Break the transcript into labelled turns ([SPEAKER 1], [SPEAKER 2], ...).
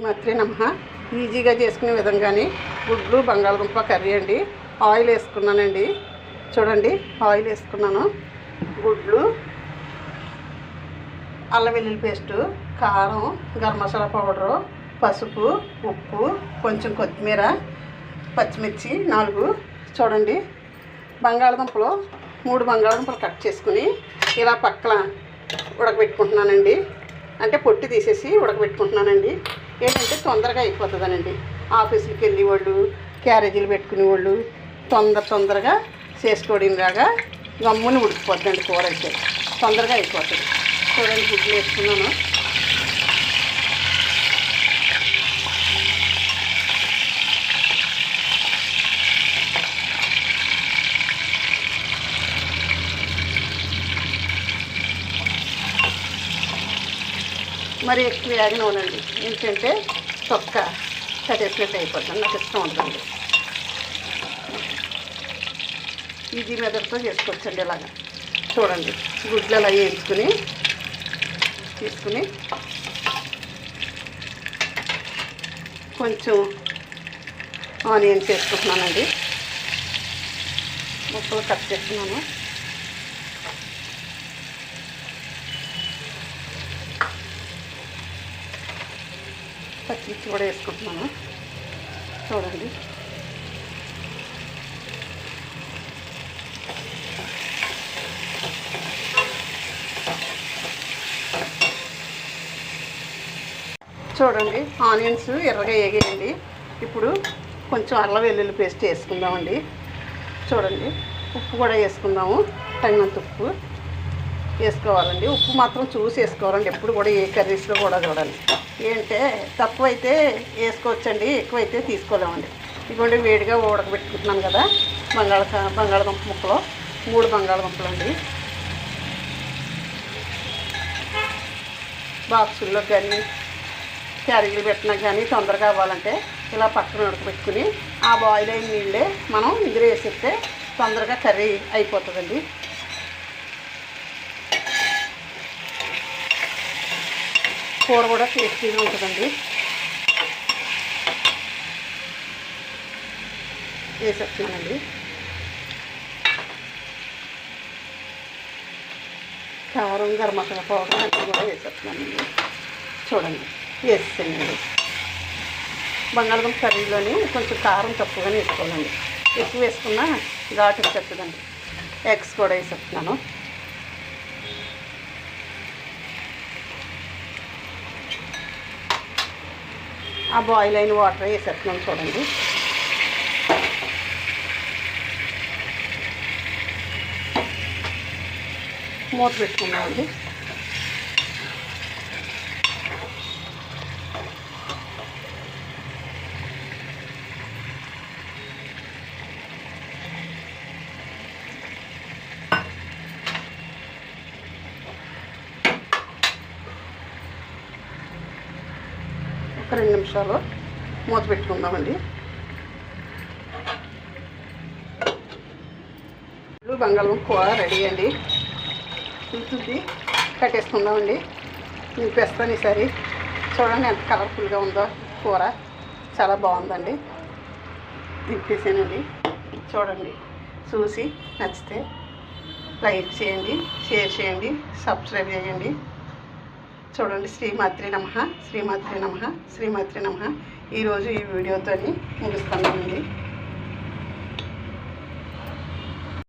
[SPEAKER 1] శ్రీమాత్రి నమ. ఈజీగా చేసుకునే విధంగానే గుడ్లు బంగాళదుంప కర్రీ అండి. ఆయిల్ వేసుకున్నానండి. చూడండి ఆయిల్ వేసుకున్నాను. గుడ్లు అల్లం వెల్లుల్లి పేస్టు కారం గరం మసాలా పౌడరు పసుపు ఉప్పు కొంచెం కొత్తిమీర పచ్చిమిర్చి నాలుగు. చూడండి బంగాళదుంపలు మూడు బంగాళదుంపలు కట్ చేసుకుని ఇలా పక్కన ఉడకబెట్టుకుంటున్నానండి. అంటే పొట్టి తీసేసి ఉడకబెట్టుకుంటున్నానండి. ఏంటంటే తొందరగా అయిపోతుందనండి. ఆఫీసులకు వెళ్ళే వాళ్ళు క్యారేజీలు పెట్టుకునే వాళ్ళు తొందర తొందరగా చేసుకోవడంలాగా గమ్ముని ఉడికిపోద్దండి కూర అయితే. తొందరగా అయిపోతుంది. చూడండి గుడ్లు వేసుకున్నాను. మరి ఎక్కువ ఉండండి ఏంటంటే తొక్క కట్టేసినట్టు అయిపోతుంది. నాకు ఇష్టం ఉంటుంది ఈజీ మెదడుతో చేసుకోవచ్చండి ఇలాగా. చూడండి. గుడ్లు అలా వేసుకుని తీసుకుని కొంచెం ఆనియన్స్ వేసుకుంటున్నానండి. ముక్కలు కట్ చేస్తున్నాను. పచ్చిమిర్చి కూడా వేసుకుంటున్నాను. చూడండి. చూడండి ఆనియన్స్ ఎర్రగా వేగేయండి ఇప్పుడు కొంచెం అల్లం వెల్లుల్లి పేస్ట్ వేసుకుందామండి. చూడండి ఉప్పు కూడా వేసుకుందాము. తగినంత ఉప్పు. వేసుకోవాలండి. ఉప్పు మాత్రం చూసి వేసుకోవాలండి. ఎప్పుడు కూడా ఏ కర్రీస్లో కూడా చూడాలి. ఏంటంటే తక్కువ అయితే వేసుకోవచ్చండి ఎక్కువైతే తీసుకోలేమండి. ఇదిగోండి వేడిగా ఉడకబెట్టుకుంటున్నాను కదా బంగాళ బంగాళదుంప ముక్కలు మూడు బంగాళదుంపలు అండి. బాక్సుల్లో కానీ క్యారీలు పెట్టినా కానీ తొందరగా అవ్వాలంటే ఇలా పక్కన ఉడకబెట్టుకుని ఆ బాయిల్ అయిన నీళ్ళే మనం ఇందులో వేసేస్తే తొందరగా కర్రీ అయిపోతుందండి. కూర కూడా టేస్టీగా ఉంటుందండి. వేసేస్తానండి కారం గరం మసాలా పౌడర్ అన్నీ కూడా వేసేస్తున్నానండి చూడండి. వేసేసానండి బంగాళదుంప కర్రీలోని కొంచెం కారం తక్కువగానే వేసుకోవాలండి. ఎక్కువ వేసుకున్నా ఘాటు వచ్చేస్తుందండి. ఎగ్స్ కూడా వేసేస్తున్నాను ఆ బాయిల్ అయిన వాటర్ వేసేస్తున్నాం చూడండి. మూత పెట్టుకున్నామండి. ఒక రెండు నిమిషాలు మూత పెట్టుకుందామండి. బంగాళం కూర రెడీ అండి. చూసి కట్టేసుకుందామండి. నింపేస్తాను ఈసారి. చూడండి ఎంత కలర్ఫుల్గా ఉందో కూర. చాలా బాగుందండి. నింపేసానండి. చూడండి. చూసి నచ్చితే లైక్ చేయండి షేర్ చేయండి సబ్స్క్రైబ్ చేయండి. చూడండి శ్రీమాత్రి నమ శ్రీమాత్రి నమ శ్రీమాత్రి నమ. ఈరోజు ఈ వీడియోతో అండి